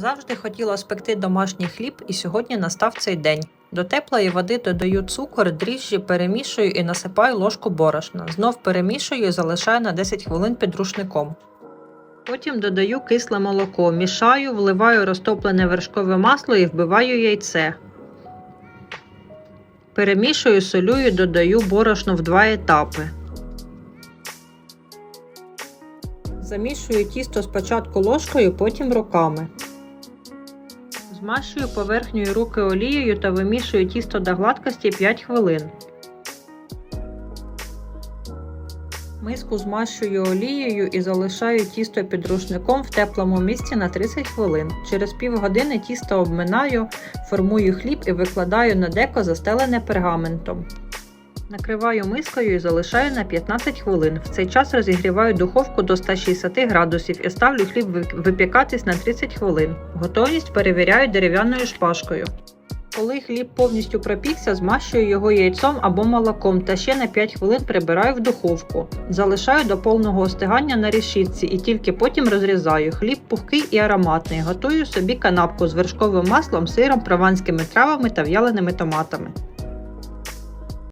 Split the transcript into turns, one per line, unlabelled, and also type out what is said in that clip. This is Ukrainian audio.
Завжди хотіла спекти домашній хліб, і сьогодні настав цей день. До теплої води додаю цукор, дріжджі, перемішую і насипаю ложку борошна. Знов перемішую і залишаю на 10 хвилин під рушником. Потім додаю кисле молоко, мішаю, вливаю розтоплене вершкове масло і вбиваю яйце. Перемішую, солюю, додаю борошно в два етапи. Замішую тісто спочатку ложкою, потім руками. Змащую поверхню руки олією та вимішую тісто до гладкості 5 хвилин. Миску змащую олією і залишаю тісто під рушником в теплому місці на 30 хвилин. Через півгодини тісто обминаю, формую хліб і викладаю на деко застелене пергаментом. Накриваю мискою і залишаю на 15 хвилин. В цей час розігріваю духовку до 160 градусів і ставлю хліб випікатись на 30 хвилин. Готовність перевіряю дерев'яною шпажкою. Коли хліб повністю пропікся, змащую його яйцом або молоком та ще на 5 хвилин прибираю в духовку. Залишаю до повного остигання на решітці і тільки потім розрізаю. Хліб пухкий і ароматний. Готую собі канапку з вершковим маслом, сиром, прованськими травами та в'яленими томатами.